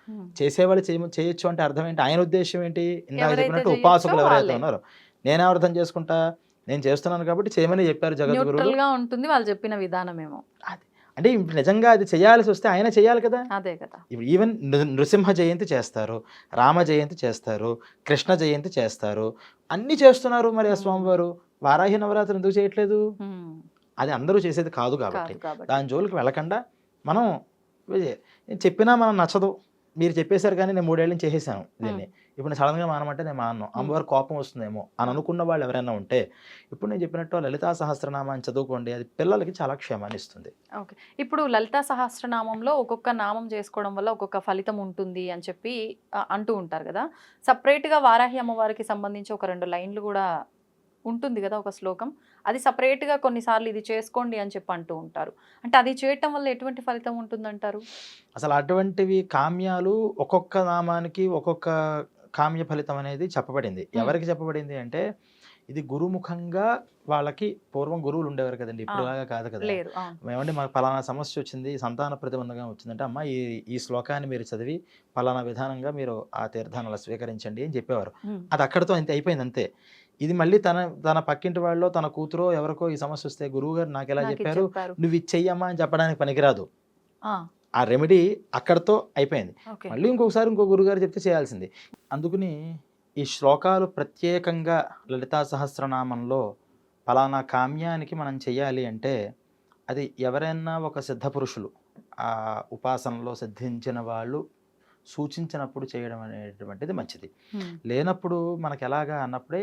చేసేవాళ్ళు చేయ చేయొచ్చు అంటే అర్థం ఏంటి? ఆయన ఉద్దేశం ఏంటి? ఇందాక చెప్పినట్టు ఉపాసకులు ఎవరైతే. ఉన్నారో. నేనే అర్థం చేసుకుంటా? నేను చేస్తున్నాను కాబట్టి చేయమని చెప్పారు గా ఉంటుంది వాళ్ళు చెప్పిన విధానమేమో. అంటే ఇప్పుడు నిజంగా అది చేయాల్సి వస్తే ఆయన చేయాలి కదా. అదే కదా. ఇప్పుడు ఈవెన్ నృసింహ జయంతి చేస్తారు రామ జయంతి చేస్తారు కృష్ణ జయంతి చేస్తారు. అన్ని చేస్తున్నారు మరి ఆ స్వామివారు. వారాహి నవరాత్రి ఎందుకు చేయట్లేదు. అది అందరూ చేసేది కాదు కాబట్టి. దాని జోలికి వెళ్ళకుండా మనం చెప్పినా మనం నచ్చదు. మీరు చెప్పేశారు కానీ నేను మూడేళ్ళ నుంచి చేసేసాను దీన్ని. ఇప్పుడు నేను సడన్గా మానమంటే నేను మానను. అమ్మవారి కోపం వస్తుందేమో అని అనుకున్న వాళ్ళు ఎవరైనా ఉంటే ఇప్పుడు నేను చెప్పినట్టు లలితా సహస్రనామాన్ని చదువుకోండి అది పిల్లలకి చాలా క్షేమాన్ని ఇస్తుంది. ఓకే. ఇప్పుడు లలితా సహస్రనామంలో ఒక్కొక్క నామం చేసుకోవడం వల్ల ఒక్కొక్క ఫలితం ఉంటుంది అని చెప్పి అంటూ ఉంటారు కదా. Separate గా వారాహి అమ్మవారికి సంబంధించి ఒక రెండు లైన్లు కూడా ఉంటుంది కదా ఒక శ్లోకం. అది separate గా కొన్నిసార్లు ఇది చేసుకోండి అని చెప్పి అంటూ ఉంటారు. అంటే అది చేయటం వల్ల ఎటువంటి ఫలితం ఉంటుందంటారు? అసలు అటువంటివి కామ్యాలు ఒక్కొక్క నామానికి ఒక్కొక్క కామ్య ఫలితం అనేది చెప్పబడింది. ఎవరికి చెప్పబడింది అంటే ఇది గురుముఖంగా వాళ్ళకి పూర్వం గురువులు ఉండేవారు కదండి. ఇప్పుడులాగా కాదు కదా. ఏమంటే మాకు పలానా సమస్య వచ్చింది సంతాన ప్రతిబంధంగా వచ్చిందంటే అమ్మ ఈ ఈ శ్లోకాన్ని మీరు చదివి పలానా విధానంగా మీరు ఆ తీర్థాన్ని అలా స్వీకరించండి అని చెప్పేవారు. అది అక్కడితో అంతే అయిపోయింది అంతే. ఇది మళ్ళీ తన తన పక్కింటి వాళ్ళలో తన కూతురో ఎవరికో ఈ సమస్య వస్తే గురువు గారు నాకు ఎలా చెప్పారు? నువ్వు ఇది చెయ్యమ్మా అని చెప్పడానికి పనికిరాదు. ఆ, రెమెడీ అక్కడితో అయిపోయింది. మళ్ళీ ఇంకొకసారి ఇంకో గురుగారు చెప్తే చేయాల్సింది. అందుకని ఈ శ్లోకాలు ప్రత్యేకంగా లలితా సహస్రనామంలో ఫలానా కామ్యానికి మనం చెయ్యాలి అంటే అది ఎవరైనా ఒక సిద్ధ పురుషులు ఆ ఉపాసనలో సిద్ధించిన వాళ్ళు సూచించినప్పుడు చేయడం అనేటువంటిది మంచిది. లేనప్పుడు మనకి ఎలాగా అన్నప్పుడే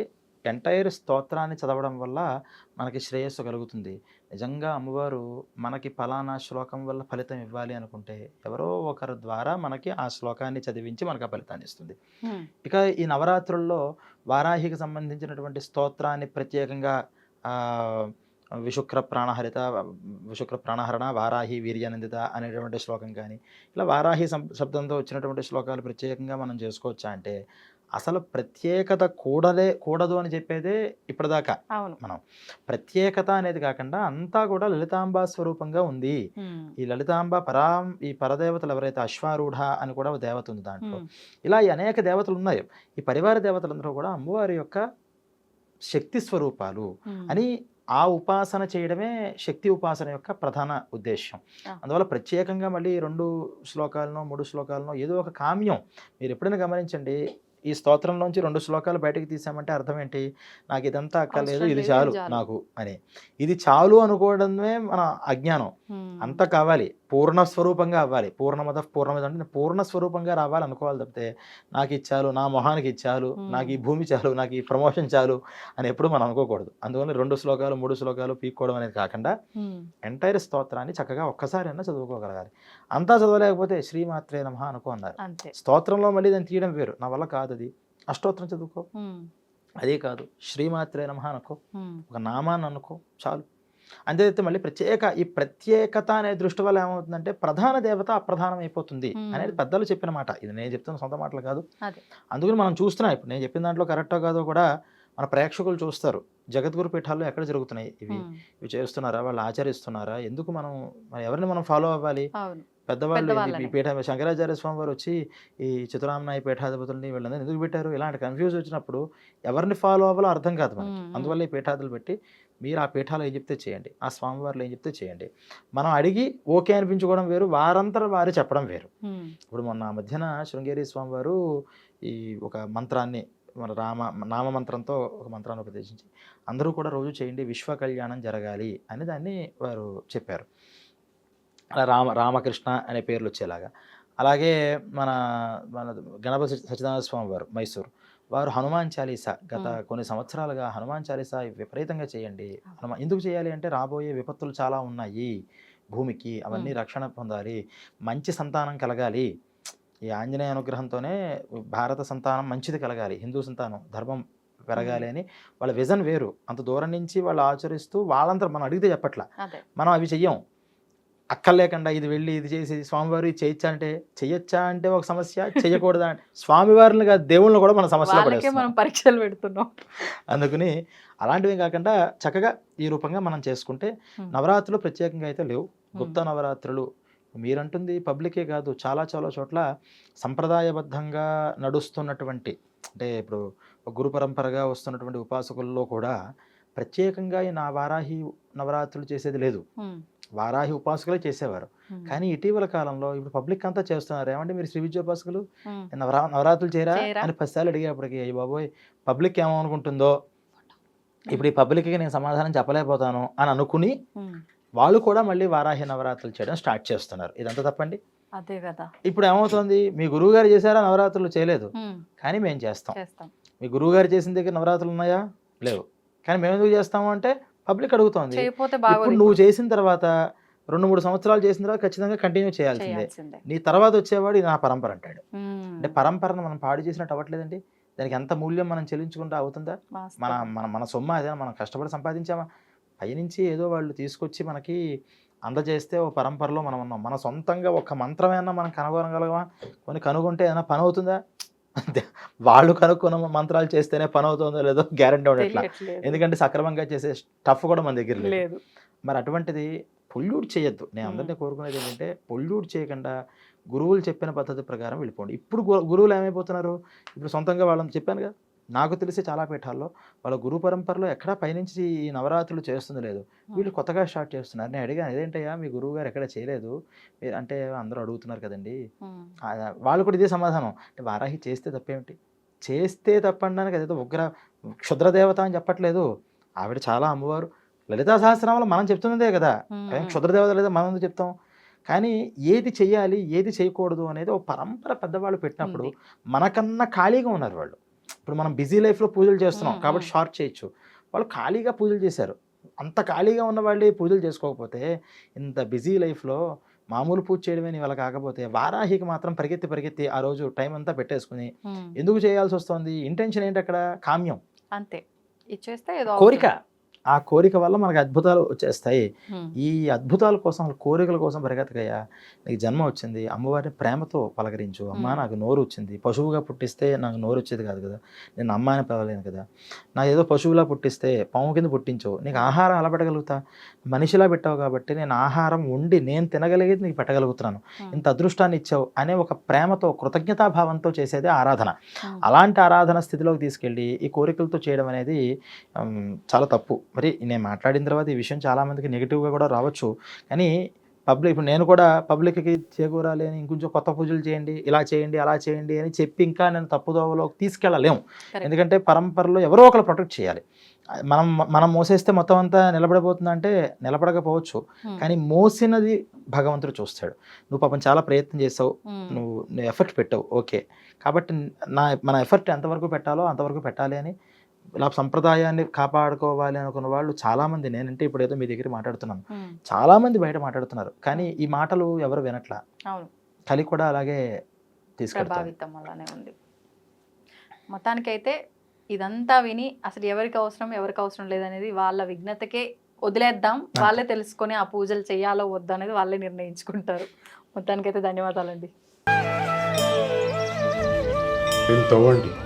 ఎంటైర్ స్తోత్రాన్ని చదవడం వల్ల మనకి శ్రేయస్సు కలుగుతుంది నిజంగా అమ్మవారు మనకి ఫలానా శ్లోకం వల్ల ఫలితం ఇవ్వాలి అనుకుంటే ఎవరో ఒకరి ద్వారా మనకి ఆ శ్లోకాన్ని చదివించి మనకు ఆ ఫలితాన్ని ఇస్తుంది. ఇక ఈ నవరాత్రుల్లో వారాహికి సంబంధించినటువంటి స్తోత్రాన్ని ప్రత్యేకంగా విశుక్ర ప్రాణహరిత విశుక్ర ప్రాణహరణ వారాహి వీర్యానందిత అనేటువంటి శ్లోకం కానీ ఇలా వారాహి శబ్దంతో వచ్చినటువంటి శ్లోకాలు ప్రత్యేకంగా మనం చేసుకోవచ్చా అంటే అసలు ప్రత్యేకత కూడలే కూడదు అని చెప్పేదే ఇప్పటిదాకా అవును ప్రత్యేకత అనేది కాకుండా అంతా కూడా లలితాంబ స్వరూపంగా ఉంది. ఈ లలితాంబ పరాం ఈ పరదేవతలు ఎవరైతే అశ్వారూఢ అని కూడా ఒక దేవత ఉంది దాంట్లో. ఇలా ఈ అనేక దేవతలు ఉన్నాయి ఈ పరివార దేవతలందరూ కూడా అమ్మవారి యొక్క శక్తి స్వరూపాలు. అని ఆ ఉపాసన చేయడమే శక్తి ఉపాసన యొక్క ప్రధాన ఉద్దేశం. అందువల్ల ప్రత్యేకంగా మళ్ళీ రెండు శ్లోకాలను మూడు శ్లోకాలను ఏదో ఒక కామ్యం మీరు ఎప్పుడైనా గమనించండి ఈ స్తోత్రంలోంచి రెండు శ్లోకాలు బయటకు తీసామంటే అర్థం ఏంటి నాకు ఇదంతా అక్కర్లేదు ఇది చాలు. నాకు అని ఇది చాలు అనుకోవడమే మన అజ్ఞానం. అంత కావాలి పూర్ణ స్వరూపంగా అవ్వాలి. పూర్ణమద పూర్ణమద అంటే నేను పూర్ణ స్వరూపంగా రావాలి అనుకోవాలి తప్పితే నాకు ఇచ్చాలు నా మొహానికి ఇచ్చాలు. నాకు ఈ భూమి చాలు నాకు ఈ ప్రమోషన్ చాలు అని ఎప్పుడు మనం అనుకోకూడదు. అందువల్ల రెండు శ్లోకాలు మూడు శ్లోకాలు పీక్కోవడం అనేది కాకుండా. ఎంటైర్ స్తోత్రాన్ని చక్కగా ఒక్కసారి అయినా చదువుకోగలగాలి. అంతా చదవలేకపోతే శ్రీమాత్రే నమః అనుకో అన్నారు. స్తోత్రంలో మళ్ళీ దాన్ని తీయడం వేరు. నా వల్ల కాదు అది. అష్టోత్తరం చదువుకో. అదే కాదు. శ్రీమాత్రే నమః అనుకో. ఒక నామాన్ని అనుకో. చాలు. అంతే మళ్ళీ ప్రత్యేక ఈ ప్రత్యేకత అనే దృష్టి వల్ల ఏమవుతుందంటే ప్రధాన దేవత అప్రధానం అయిపోతుంది. అనేది పెద్దలు చెప్పిన మాట. ఇది నేను చెప్తున్న సొంత మాటలు కాదు. అదే. అందుకని మనం చూస్తున్నాం. ఇప్పుడు నేను చెప్పిన దాంట్లో కరెక్టో కాదో కూడా మన ప్రేక్షకులు చూస్తారు. జగద్గురు పీఠాల్లో ఎక్కడ జరుగుతున్నాయి? ఇవి. ఇవి చేస్తున్నారా? వాళ్ళు ఆచరిస్తున్నారా? ఎందుకు మనం ఎవరిని మనం ఫాలో అవ్వాలి? పెద్దవాళ్ళు. ఈ పీఠ శంకరాచార్య స్వామి వారు వచ్చి ఈ చితురామనాయ పీఠాధిపతుల్ని వీళ్ళందరూ ఎందుకు పెట్టారు? ఇలాంటి కన్ఫ్యూజ్ వచ్చినప్పుడు ఎవరిని ఫాలో అవ్వాలో అర్థం కాదు మనకి. అందువల్ల ఈ పీఠాదులు పెట్టి మీరు ఆ పీఠాలు ఏం చెప్తే చేయండి. ఆ స్వామివారిలో ఏం చెప్తే చేయండి. మనం అడిగి ఓకే అనిపించుకోవడం వేరు వారంతర వారు చెప్పడం వేరు. ఇప్పుడు మొన్న మధ్యన శృంగేరి స్వామివారు ఈ ఒక మంత్రాన్ని మన రామ నామమంత్రంతో ఒక మంత్రాన్ని ఉపదేశించి అందరూ కూడా రోజు చేయండి విశ్వ కళ్యాణం జరగాలి అని దాన్ని వారు చెప్పారు. అలా రామ రామకృష్ణ అనే పేర్లు వచ్చేలాగా. అలాగే మన మన గణపతి సత్యనారాయణ స్వామి వారు మైసూరు. వారు హనుమాన్ చాలీసా గత. కొన్ని సంవత్సరాలుగా హనుమాన్ చాలీసా విపరీతంగా చేయండి. హనుమాన్ ఎందుకు చేయాలి అంటే రాబోయే విపత్తులు చాలా ఉన్నాయి. భూమికి అవన్నీ. రక్షణ పొందాలి. మంచి సంతానం కలగాలి. ఈ ఆంజనేయ అనుగ్రహంతోనే భారత సంతానం మంచిది కలగాలి. హిందూ సంతానం ధర్మం పెరగాలి అని వాళ్ళ విజన్ వేరు. అంత దూరం నుంచి వాళ్ళు ఆచరిస్తూ వాళ్ళంతా మనం అడిగితే చెప్పట్లా. మనం అవి చెయ్యం. అక్కర్లేకుండా ఇది వెళ్ళి ఇది చేసి స్వామివారు ఇది చేయొచ్చా అంటే చెయ్యొచ్చా అంటే ఒక సమస్య చెయ్యకూడదా అంటే స్వామివారిని కాదు దేవుళ్ళని కూడా మన సమస్యలో మనం పరీక్షలు పెడుతున్నాం. అందుకని అలాంటివి కాకుండా చక్కగా ఈ రూపంగా మనం చేసుకుంటే. నవరాత్రులు ప్రత్యేకంగా అయితే లేవు. గుప్త నవరాత్రులు మీరంటుంది పబ్లికే కాదు చాలా చాలా చోట్ల సంప్రదాయబద్ధంగా నడుస్తున్నటువంటి అంటే ఇప్పుడు గురు పరంపరగా వస్తున్నటువంటి ఉపాసకుల్లో కూడా ప్రత్యేకంగా ఈ నా వారాహి నవరాత్రులు చేసేది లేదు. వారాహి ఉపాసకులే చేసేవారు. కానీ ఇటీవల కాలంలో ఇప్పుడు పబ్లిక్ అంతా చేస్తున్నారు. ఏమంటే మీరు శ్రీ విద్యోపాసకులు నవరా నవరాత్రులు చేయరా? అని పదిసార్లు అడిగేప్పటికి అయ్యి బాబోయ్ పబ్లిక్ ఏమనుకుంటుందో? ఇప్పుడు ఈ పబ్లిక్కి నేను సమాధానం చెప్పలేకపోతాను అని అనుకుని వాళ్ళు కూడా మళ్ళీ వారాహి నవరాత్రులు చేయడం స్టార్ట్ చేస్తున్నారు. ఇదంతా తప్పండి? అదే కదా. ఇప్పుడు ఏమవుతుంది? మీ గురువు గారు చేశారా? నవరాత్రులు చేయలేదు. కానీ మేము చేస్తాం. చేస్తాం. మీ గురువు గారు చేసిన దగ్గర నవరాత్రులు ఉన్నాయా? లేవు. కానీ మేము ఎందుకు చేస్తాము అంటే పబ్లిక్ అడుగుతోంది. ఇప్పుడు నువ్వు చేసిన తర్వాత రెండు మూడు సంవత్సరాలు చేసిన తర్వాత ఖచ్చితంగా కంటిన్యూ చేయాల్సిందే. నీ తర్వాత వచ్చేవాడు నా పరంపర అంటాడు. అంటే పరంపరను మనం పాడు చేసినట్టు అవ్వట్లేదండి. దానికి ఎంత మూల్యం మనం చెల్లించుకుంటే అవుతుందా. మన మన మన సొమ్ము అదే మనం కష్టపడి సంపాదించామా? పైనుంచి ఏదో వాళ్ళు తీసుకొచ్చి మనకి అందజేస్తే ఓ పరంపరలో మనం ఉన్నాం. మన సొంతంగా ఒక మంత్రమైనా మనం కనుగొనగలమా? కొన్ని కనుగొంటే ఏదైనా పని అవుతుందా? వాళ్ళు కనుక్కున్న మంత్రాలు చేస్తేనే పని అవుతుందో లేదో గ్యారంటీ ఉండట్లా. ఎందుకంటే సక్రమంగా చేసే స్టఫ్ కూడా మన దగ్గర లేదు. మరి అటువంటిది పొల్యూట్ చేయొద్దు. నేను అందరినీ కోరుకునేది ఏంటంటే పొల్యూట్ చేయకుండా గురువులు చెప్పిన పద్ధతి ప్రకారం వెళ్ళిపోండి. ఇప్పుడు గురువులు ఏమైపోతున్నారు? ఇప్పుడు సొంతంగా వాళ్ళని చెప్పాను కదా నాకు తెలిసి చాలా పీఠాల్లో వాళ్ళ గురు పరంపరలో ఎక్కడా పైనుంచి ఈ నవరాత్రులు చేస్తుంది లేదు. వీళ్ళు కొత్తగా స్టార్ట్ చేస్తున్నారు. నేను అడిగాను ఇదేంటయ్యా మీ గురువు గారు ఎక్కడ చేయలేదు? అంటే అందరూ అడుగుతున్నారు కదండి. వాళ్ళు కూడా ఇదే సమాధానం. అంటే వారాహి చేస్తే తప్పేమిటి? చేస్తే తప్పనడానికి అదేదో ఉగ్ర క్షుద్రదేవత అని చెప్పట్లేదు. ఆవిడ చాలా అమ్మవారు. లలితా సహస్రనామాలు మనం చెప్తున్నదే కదా. క్షుద్రదేవత లేదా మనం చెప్తాం? కానీ ఏది చెయ్యాలి ఏది చేయకూడదు అనేది ఒక పరంపర పెద్దవాళ్ళు పెట్టినప్పుడు. మనకన్నా ఖాళీగా ఉన్నారు వాళ్ళు. ఇప్పుడు మనం బిజీ లైఫ్లో పూజలు చేస్తున్నాం కాబట్టి. షార్ట్ చేయొచ్చు. వాళ్ళు ఖాళీగా పూజలు చేశారు. అంత ఖాళీగా ఉన్న వాళ్ళే పూజలు చేసుకోకపోతే ఇంత బిజీ లైఫ్లో మామూలు పూజ చేయడమే నీ వల్ల కాకపోతే వారాహికి మాత్రం పరిగెత్తి పరిగెత్తి ఆ రోజు టైం అంతా పెట్టేసుకుని ఎందుకు చేయాల్సి వస్తుంది? ఇంటెన్షన్ ఏంటి అక్కడ? కామ్యం. అంతే. ఇచ్చేస్తే కోరిక. ఆ కోరిక వల్ల మనకు అద్భుతాలు వచ్చేస్తాయి. ఈ అద్భుతాల కోసం కోరికల కోసం పరిగెత్తకయ్యా నీకు జన్మ వచ్చింది అమ్మవారిని ప్రేమతో పలకరించు అమ్మ మ్మ్. నాకు నోరు వచ్చింది పశువుగా పుట్టిస్తే నాకు నోరు వచ్చేది కాదు కదా నేను అమ్మ అని పిలవలేను కదా నాకు ఏదో పశువులా పుట్టిస్తే పాము కింద పుట్టించు నీకు ఆహారం ఎలా పెట్టగలుగుతా? మనిషిలా పెట్టావు కాబట్టి నేను ఆహారం ఉండి నేను తినగలిగేది నీకు పెట్టగలుగుతున్నాను. ఇంత అదృష్టాన్ని ఇచ్చావు అనే ఒక ప్రేమతో కృతజ్ఞతాభావంతో చేసేదే ఆరాధన. అలాంటి ఆరాధన స్థితిలోకి తీసుకెళ్ళి ఈ కోరికలతో చేయడం అనేది చాలా తప్పు. మరి నేను మాట్లాడిన తర్వాత ఈ విషయం చాలామందికి నెగిటివ్గా కూడా రావచ్చు. కానీ పబ్లిక్ ఇప్పుడు నేను కూడా పబ్లిక్కి చేకూరాలి అని ఇంకొంచెం కొత్త పూజలు చేయండి ఇలా చేయండి అలా చేయండి అని చెప్పి ఇంకా నేను తప్పుదోవలోకి తీసుకెళ్ళలేము. ఎందుకంటే పరంపరలో ఎవరో ఒకరు ప్రొటెక్ట్ చేయాలి. మనం మనం మోసేస్తే మొత్తం అంతా నిలబడిపోతుందంటే నిలబడకపోవచ్చు. ఉమ్, కానీ మోసినది భగవంతుడు చూస్తాడు. నువ్వు పాపం చాలా ప్రయత్నం చేసావు. నువ్వు నువ్వు ఎఫర్ట్ పెట్టావు. ఓకే. కాబట్టి నా మన ఎఫర్ట్ ఎంతవరకు పెట్టాలో అంతవరకు పెట్టాలి అని ఇలా సంప్రదాయాన్ని కాపాడుకోవాలి అనుకున్న వాళ్ళు చాలామంది నేనంటే ఇప్పుడు ఏదో మీ దగ్గర మాట్లాడుతున్నాను. చాలామంది బయట మాట్లాడుతున్నారు. కానీ ఈ మాటలు ఎవరు వినట్లా? అవును. కలి కూడా అలాగే ప్రభావితం అలానే ఉంది. మొత్తానికైతే ఇదంతా విని అసలు ఎవరికి అవసరం ఎవరికి అవసరం లేదనేది వాళ్ళ విఘ్నతకే వదిలేద్దాం. వాళ్ళే తెలుసుకొని ఆ పూజలు చేయాలో వద్దు అనేది వాళ్ళే నిర్ణయించుకుంటారు. మొత్తానికైతే ధన్యవాదాలండి. తవ్వండి.